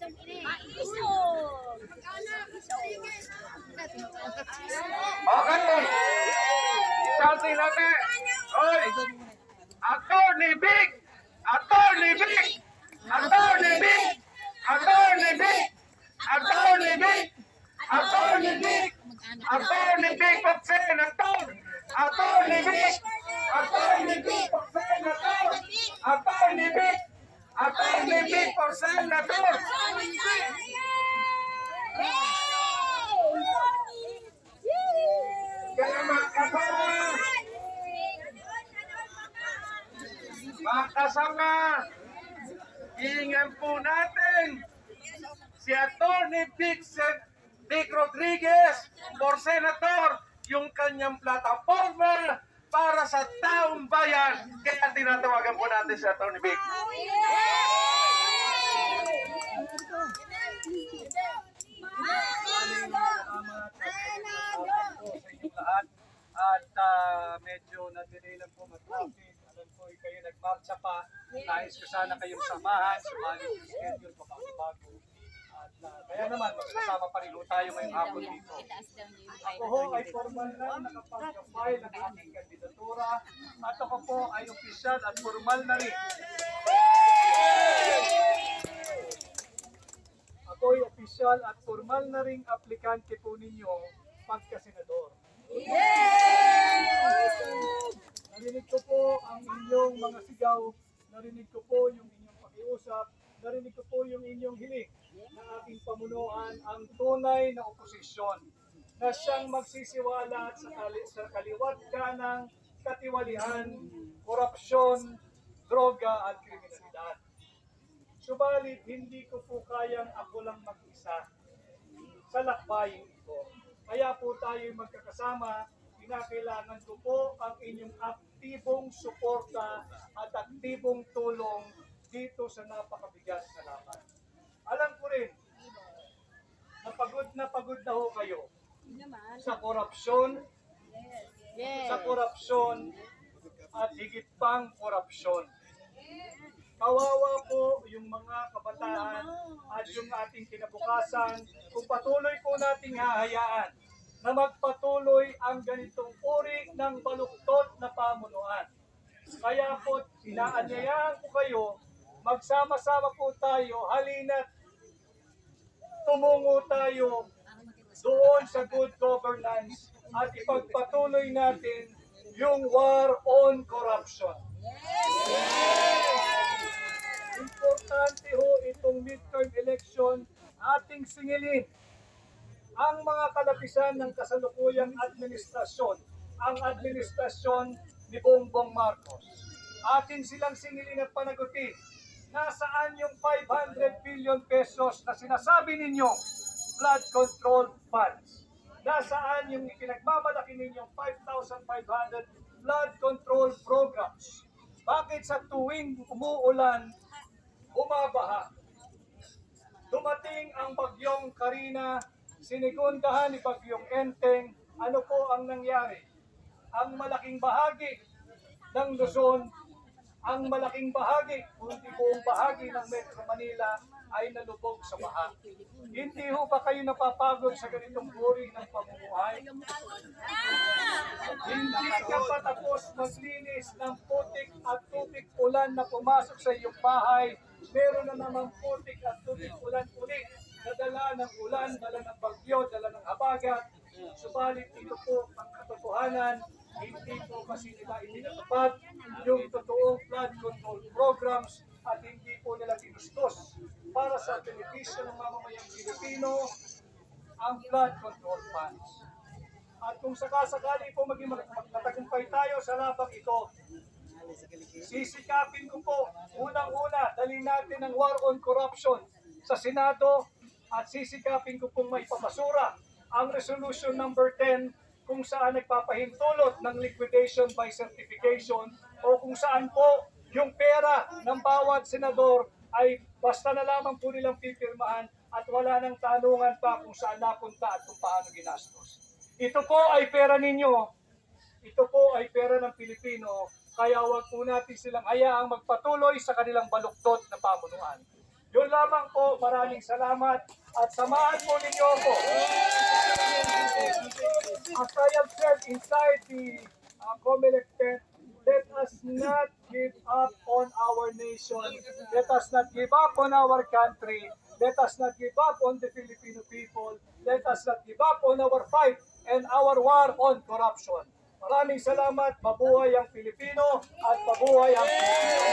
Isog ini. Isog. Okay. Salty na ka. Oy. Ato ni Big. Ato ni Big. Ato ni Big. Ato ni Big. Ato ni Big. Ato ni Big. Ato ni Big. Ato ni Big. Ato ni Big. Ato ni Big. Attorney Big for Senator! Kaya mga kasama, mga kasama, hihingan po natin si Vic, Sen- Vic Rodriguez for Senator yung kanyang plataforma para sa taong bayan. Kaya tinatawagan po natin si Attorney Vic. Salamat po sa inyong lahat. At ah, medyo na-delay lang po mag-traffic. Alam ko kayo nagmarcha pa. Nais ko sana kayong samahan. Sumali yung schedule baka bago. At ah, kaya naman, magkasama pa rin ho tayo ngayong hapon dito. Ako ho ay formal na nakapag-file ng aking kandidatura. At ako po ay opisyal at formal na rin. Ako ay opisyal at formal na ring aplikante po ninyo pagka-senador. Narinig ko po ang inyong mga sigaw, narinig ko po yung inyong pakiusap, narinig ko po yung inyong hiling na ating pamunuan ang tunay na oposisyon na siyang magsisiwala sa, kali, sa kaliwat ka ng katiwalian, korupsyon, droga at kriminalidad. Subalit, hindi ko po kayang ako lang mag-isa sa lakbayin ito. Kaya po tayo magkakasama, kinakailangan ko po ang inyong aktibong suporta at aktibong tulong dito sa napakabigat na laban. Alam ko rin, na pagod na pagod na ho kayo sa korupsyon, sa korupsyon at higit pang korupsyon. Kawawa po yung mga kabataan at yung ating kinabukasan kung patuloy po nating hahayaan na magpatuloy ang ganitong uri ng baluktot na pamunuan. Kaya po, inaanyayahan ko kayo, magsama-sama po tayo, halina't tumungo tayo doon sa good governance at ipagpatuloy natin yung war on corruption. Importante ho itong midterm election ating singilin ang mga kalapisan ng kasalukuyang administrasyon, ang administrasyon ni Bongbong Marcos. Atin silang singilin at panagutin, nasaan yung 500 billion pesos na sinasabi ninyo flood control funds? Nasaan yung ipinagmamalaki ninyong 5,500 flood control programs? Bakit sa tuwing umuulan, bumabaha? Dumating ang bagyong Karina, sinigundahan ni bagyong Enteng, ano po ang nangyari? Ang malaking bahagi ng Luzon, ang malaking bahagi, kundi buong bahagi ng Metro Manila ay nalubog sa baha. Hindi ho ba kayo napapagod sa ganitong uri ng pamumuhay? Hindi ka pa tapos maglinis ng putik at tubig ulan na pumasok sa iyong bahay. Meron na namang putik at tubig ulan ulit. Nadala ng ulan, dala ng bagyo, dala ng habagat. Subalit ito po ang katotohanan. Hindi po kasi nila itinatupad yung totoong flood control programs at hindi po nila ginustos para sa benepisyo ng mamamayang Pilipino ang flood control funds. At kung sakasakali po maging mag- magtatagumpay tayo sa labang ito, sisikapin ko po, unang-una, dalhin natin ang war on corruption sa Senado at sisikapin ko pong may papasura ang resolution number 10 kung saan nagpapahintulot ng liquidation by certification o kung saan po yung pera ng bawat senador ay basta na lamang po nilang pipirmahan at wala nang tanungan pa kung saan napunta at kung paano ginastos. Ito po ay pera ninyo. Ito po ay pera ng Pilipino. Kaya wag po natin silang hayaang magpatuloy sa kanilang baluktot na pamunuan. Yun lamang po, maraming salamat at samahan po ninyo ako. As I have said inside the uh, COMELEC PET, let us not give up on our nation. Let us not give up on our country. Let us not give up on the Filipino people. Let us not give up on our fight and our war on corruption. Maraming salamat. Mabuhay ang Pilipino at mabuhay ang Pilipino.